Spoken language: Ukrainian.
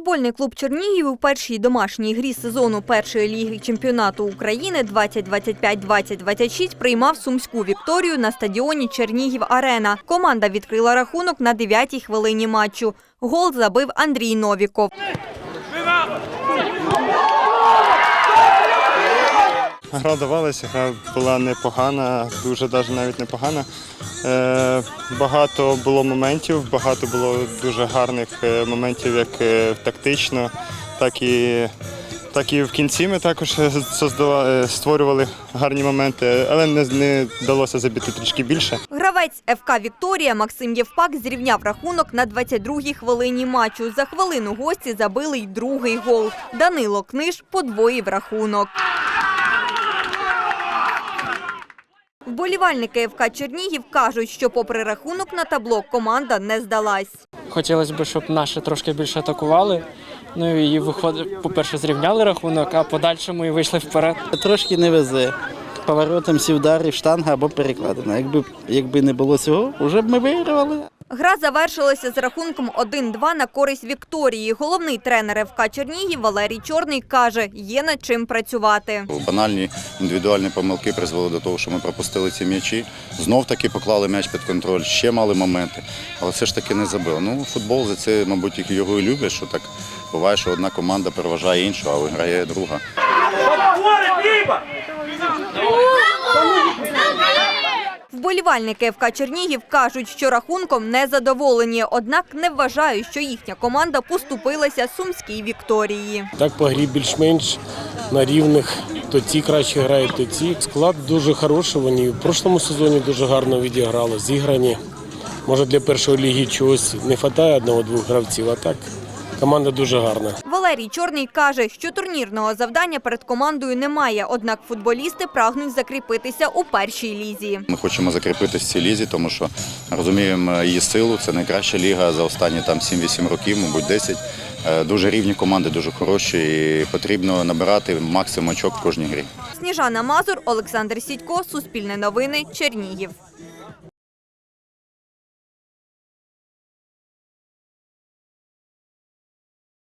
Футбольний клуб Чернігів у першій домашній грі сезону першої ліги чемпіонату України 2025-2026 приймав сумську вікторію на стадіоні Чернігів Арена. Команда відкрила рахунок на 9-й хвилині матчу. Гол забив Андрій Новіков. Гра давалася, гра була непогана, дуже навіть непогана. Е, багато було моментів, багато було дуже гарних е, моментів, як е, тактично, так і, так і в кінці ми також створювали гарні моменти, але не, не вдалося забити трішки більше. Гравець ФК Вікторія Максим Євпак зрівняв рахунок на 22-й хвилині матчу. За хвилину гості забили й другий гол. Данило Книж подвоїв рахунок. Вболівальники ФК Чернігів кажуть, що попри рахунок на табло команда не здалась. Хотілося б, щоб наші трошки більше атакували. Ну і виходить, по-перше, зрівняли рахунок, а подальшому і вийшли вперед. Трошки не везе. Поворотом сі вдарив штанга або перекладина. Якби, якби не було цього, вже б ми вигравали. Гра завершилася з рахунком 1-2 на користь Вікторії. Головний тренер ФК Чернігів Валерій Чорний каже, є над чим працювати. Банальні індивідуальні помилки призвели до того, що ми пропустили ці м'ячі. Знов таки поклали м'яч під контроль, ще мали моменти, але все ж таки не забили. Ну, футбол за це, мабуть, його і люблять, що так буває, що одна команда переважає іншу, а виграє друга. Вболівальники ФК Чернігів кажуть, що рахунком не задоволені, однак не вважають, що їхня команда поступилася сумській Вікторії. Так по грі більш-менш на рівних. То ці краще грають, то ці. Склад дуже хороший. Вони в прошлому сезоні дуже гарно відіграли, зіграні. Може для першої ліги чогось не вистачає одного-двох гравців, а так команда дуже гарна. Валерій Чорний каже, що турнірного завдання перед командою немає, однак футболісти прагнуть закріпитися у першій лізі. Ми хочемо закріпитися в цій лізі, тому що розуміємо її силу. Це найкраща ліга за останні там 7-8 років, мабуть, 10. Е, Дуже рівні команди, дуже хороші, і потрібно набирати максимум очок в кожній грі. Сніжана Мазур, Олександр Сідько, Суспільне новини, Чернігів.